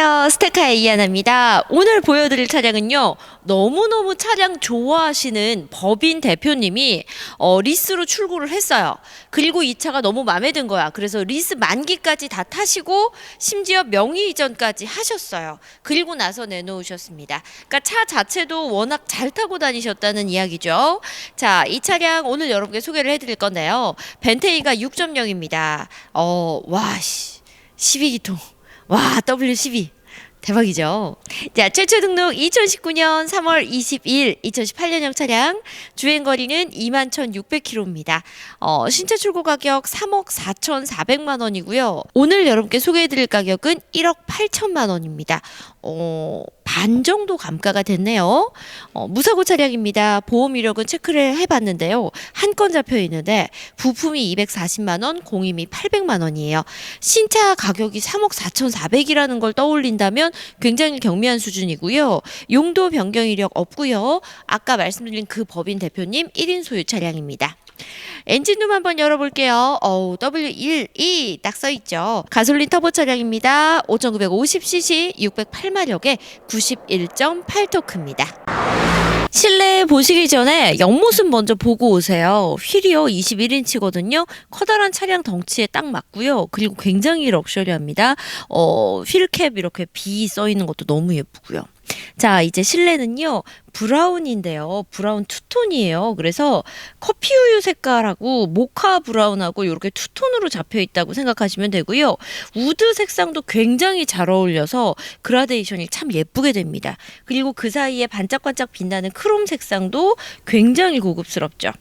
안녕하세요. 스테카의 이하나입니다. 오늘 보여드릴 차량은요. 너무너무 차량 좋아하시는 법인 대표님이 어, 리스로 출고를 했어요. 그리고 이 차가 너무 마음에 든 거야. 그래서 리스 만기까지 다 타시고 심지어 명의 이전까지 하셨어요. 그리고 나서 내놓으셨습니다. 그러니까 차 자체도 워낙 잘 타고 다니셨다는 이야기죠. 자, 이 차량 오늘 여러분께 소개를 해드릴 건데요. 벤테이가 6.0입니다. 어, 와, 씨. 12기통. 와, W12. 대박이죠. 자, 최초 등록 2019년 3월 22일 2018년형 차량 주행 거리는 21,600km입니다. 어, 신차 출고 가격 3억 4,400만 원이고요. 오늘 여러분께 소개해 드릴 가격은 1억 8천만 원입니다. 어, 반 정도 감가가 됐네요. 어, 무사고 차량입니다. 보험 이력은 체크를 해 봤는데요. 한 건 잡혀 있는데 부품이 240만 원, 공임이 800만 원이에요. 신차 가격이 3억 4,400이라는 걸 떠올린다면 굉장히 경미한 수준이고요. 용도 변경 이력 없고요. 아까 말씀드린 그 법인 대표님 1인 소유 차량입니다. 엔진룸 한번 열어볼게요. 어우, W12 딱 써있죠. 가솔린 터보 차량입니다. 5950cc 608마력에 91.8토크입니다. 실내 보시기 전에 옆모습 먼저 보고 오세요. 휠이요 21인치거든요. 커다란 차량 덩치에 딱 맞고요. 그리고 굉장히 럭셔리합니다. 어, 휠캡 이렇게 B 써 있는 것도 너무 예쁘고요. 자, 이제 실내는요. 브라운인데요. 브라운 투톤이에요. 그래서 커피 우유 색깔하고 모카 브라운하고 이렇게 투톤으로 잡혀 있다고 생각하시면 되고요. 우드 색상도 굉장히 잘 어울려서 그라데이션이 참 예쁘게 됩니다. 그리고 그 사이에 반짝반짝 빛나는 크롬 색상도 굉장히 고급스럽죠.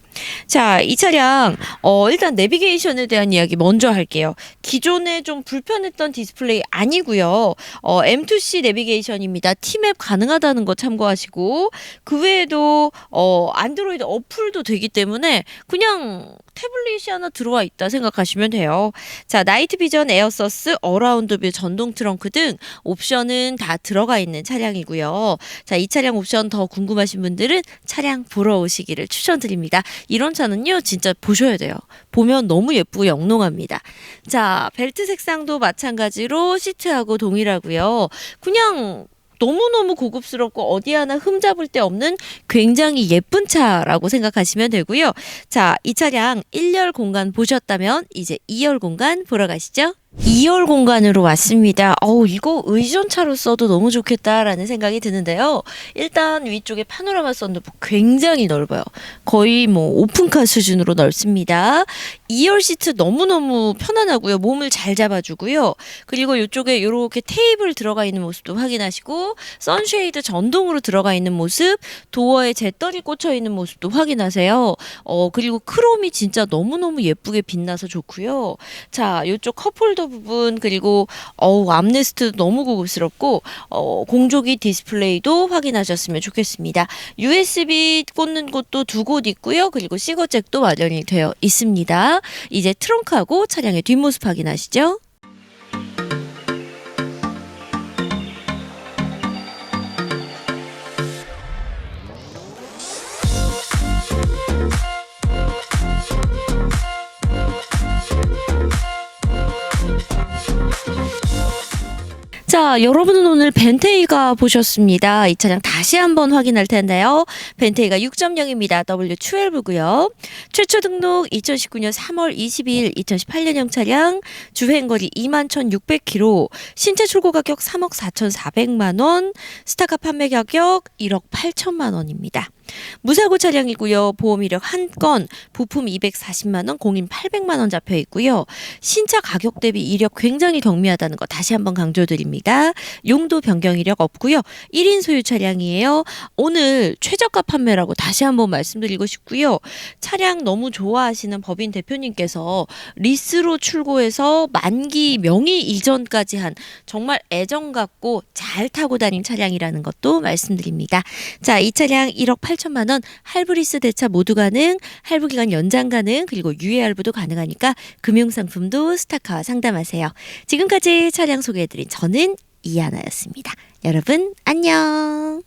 자, 이 차량 어, 일단 내비게이션에 대한 이야기 먼저 할게요. 기존에 좀 불편했던 디스플레이 아니고요. 어, M2C 내비게이션입니다. T맵 가능하다는 거 참고하시고 그 외에도 어, 안드로이드 어플도 되기 때문에 그냥 태블릿이 하나 들어와 있다 생각하시면 돼요. 자, 나이트 비전 에어서스 어라운드 뷰 전동 트렁크 등 옵션은 다 들어가 있는 차량이고요. 자, 이 차량 옵션 더 궁금하신 분들은 차량 보러 오시기를 추천드립니다. 이런 차는요, 진짜 보셔야 돼요. 보면 너무 예쁘고 영롱합니다. 자, 벨트 색상도 마찬가지로 시트하고 동일하고요. 그냥 너무너무 고급스럽고 어디 하나 흠잡을 데 없는 굉장히 예쁜 차라고 생각하시면 되고요. 자, 이 차량 1열 공간 보셨다면 이제 2열 공간 보러 가시죠. 2열 공간으로 왔습니다. 어우, 이거 의전차로 써도 너무 좋겠다라는 생각이 드는데요. 일단 위쪽에 파노라마 썬루프 굉장히 넓어요. 거의 뭐 오픈카 수준으로 넓습니다. 2열 시트 너무너무 편안하고요. 몸을 잘 잡아주고요. 그리고 이쪽에 이렇게 테이블 들어가 있는 모습도 확인하시고 선쉐이드 전동으로 들어가 있는 모습, 도어에 재떨이 꽂혀 있는 모습도 확인하세요. 어, 그리고 크롬이 진짜 너무너무 예쁘게 빛나서 좋고요. 자, 이쪽 컵홀 더 부분 그리고 어우 암레스트 너무 고급스럽고 어, 공조기 디스플레이도 확인하셨으면 좋겠습니다. USB 꽂는 곳도 두 곳 있고요. 그리고 시거잭도 마련이 되어 있습니다. 이제 트렁크하고 차량의 뒷모습 확인하시죠. 자, 여러분은 오늘 벤테이가 보셨습니다. 이 차량 다시 한번 확인할 텐데요. 벤테이가 6.0입니다. W12고요. 최초 등록 2019년 3월 22일 2018년형 차량 주행거리 21,600km 신체 출고 가격 3억 4,400만 원 스타카 판매 가격 1억 8천만 원입니다. 무사고 차량이고요. 보험 이력 한 건, 부품 240만 원, 공인 800만 원 잡혀 있고요. 신차 가격 대비 이력 굉장히 경미하다는 거 다시 한번 강조드립니다. 용도 변경 이력 없고요. 1인 소유 차량이에요. 오늘 최저가 판매라고 다시 한번 말씀드리고 싶고요. 차량 너무 좋아하시는 법인 대표님께서 리스로 출고해서 만기 명의 이전까지 한 정말 애정 갖고 잘 타고 다닌 차량이라는 것도 말씀드립니다. 자, 이 차량 1억 8천만 원 할부리스 대차 모두 가능, 할부 기간 연장 가능, 그리고 유예 할부도 가능하니까 금융 상품도 스타카와 상담하세요. 지금까지 차량 소개해드린 저는 이하나였습니다. 여러분 안녕.